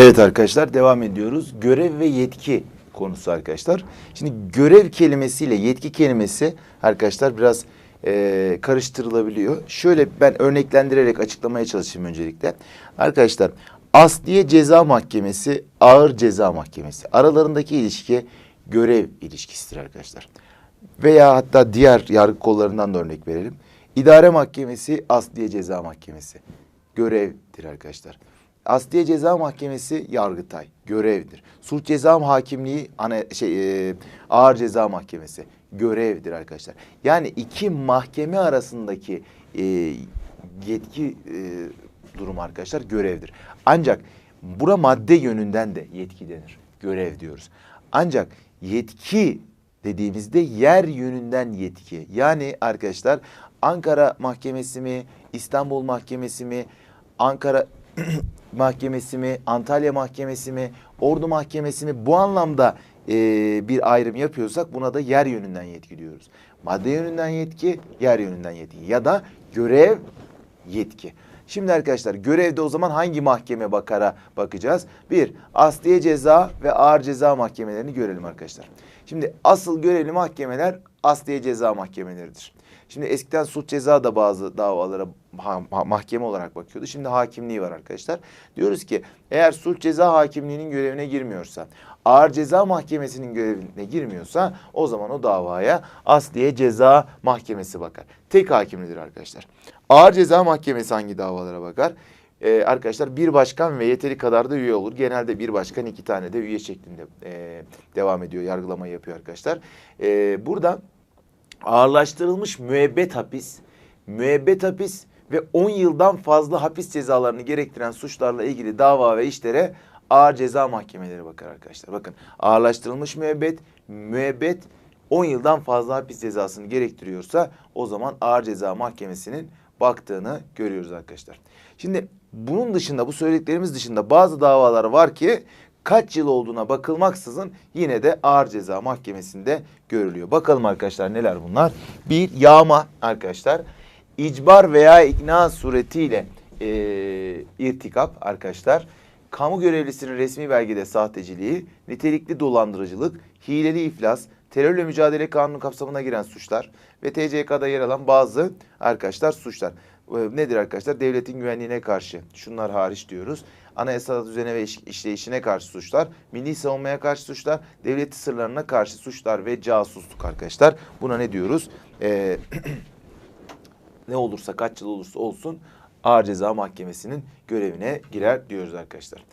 Evet arkadaşlar devam ediyoruz. Görev ve yetki konusu arkadaşlar. Şimdi görev kelimesiyle yetki kelimesi arkadaşlar biraz e, karıştırılabiliyor. Şöyle ben örneklendirerek açıklamaya çalışayım öncelikle. Arkadaşlar Asliye Ceza Mahkemesi, Ağır Ceza Mahkemesi aralarındaki ilişki görev ilişkisidir arkadaşlar. Veya hatta diğer yargı kollarından da örnek verelim. İdare Mahkemesi, Asliye Ceza Mahkemesi görevdir arkadaşlar. Asliye Ceza Mahkemesi Yargıtay görevdir. Suç Ceza Hakimliği ana şey e, Ağır Ceza Mahkemesi görevdir arkadaşlar. Yani iki mahkeme arasındaki e, yetki e, durumu arkadaşlar görevdir. Ancak bura madde yönünden de yetki denir. Görev diyoruz. Ancak yetki dediğimizde yer yönünden yetki. Yani arkadaşlar Ankara Mahkemesi mi, İstanbul Mahkemesi mi, Ankara Mahkemesi mi, Antalya Mahkemesi mi, Ordu Mahkemesi mi bu anlamda e, bir ayrım yapıyorsak buna da yer yönünden yetki diyoruz. Madde yönünden yetki, yer yönünden yetki ya da görev yetki. Şimdi arkadaşlar görevde o zaman hangi mahkeme bakara bakacağız? Bir, asliye ceza ve ağır ceza mahkemelerini görelim arkadaşlar. Şimdi asıl görevli mahkemeler asliye ceza mahkemeleridir. Şimdi eskiden suç ceza da bazı davalara mahkeme olarak bakıyordu. Şimdi hakimliği var arkadaşlar. Diyoruz ki eğer suç ceza hakimliğinin görevine girmiyorsa, ağır ceza mahkemesinin görevine girmiyorsa o zaman o davaya asliye ceza mahkemesi bakar. Tek hakimlidir arkadaşlar. Ağır ceza mahkemesi hangi davalara bakar? Ee, arkadaşlar bir başkan ve yeteri kadar da üye olur. Genelde bir başkan iki tane de üye şeklinde e, devam ediyor, yargılama yapıyor arkadaşlar. Ee, burada ağırlaştırılmış müebbet hapis, müebbet hapis ve 10 yıldan fazla hapis cezalarını gerektiren suçlarla ilgili dava ve işlere ağır ceza mahkemeleri bakar arkadaşlar. Bakın ağırlaştırılmış müebbet, müebbet 10 yıldan fazla hapis cezasını gerektiriyorsa o zaman ağır ceza mahkemesinin baktığını görüyoruz arkadaşlar. Şimdi bunun dışında bu söylediklerimiz dışında bazı davalar var ki kaç yıl olduğuna bakılmaksızın yine de ağır ceza mahkemesinde görülüyor. Bakalım arkadaşlar neler bunlar? Bir yağma arkadaşlar. İcbar veya ikna suretiyle e, irtikap arkadaşlar. Kamu görevlisinin resmi belgede sahteciliği, nitelikli dolandırıcılık, hileli iflas, terörle mücadele kanunu kapsamına giren suçlar ve TCK'da yer alan bazı arkadaşlar suçlar. E, Nedir arkadaşlar? Devletin güvenliğine karşı şunlar hariç diyoruz. Anayasal düzene ve iş- işleyişine karşı suçlar, milli savunmaya karşı suçlar, devlet sırlarına karşı suçlar ve casusluk arkadaşlar. Buna ne diyoruz? Ee, ne olursa kaç yıl olursa olsun ağır ceza mahkemesinin görevine girer diyoruz arkadaşlar.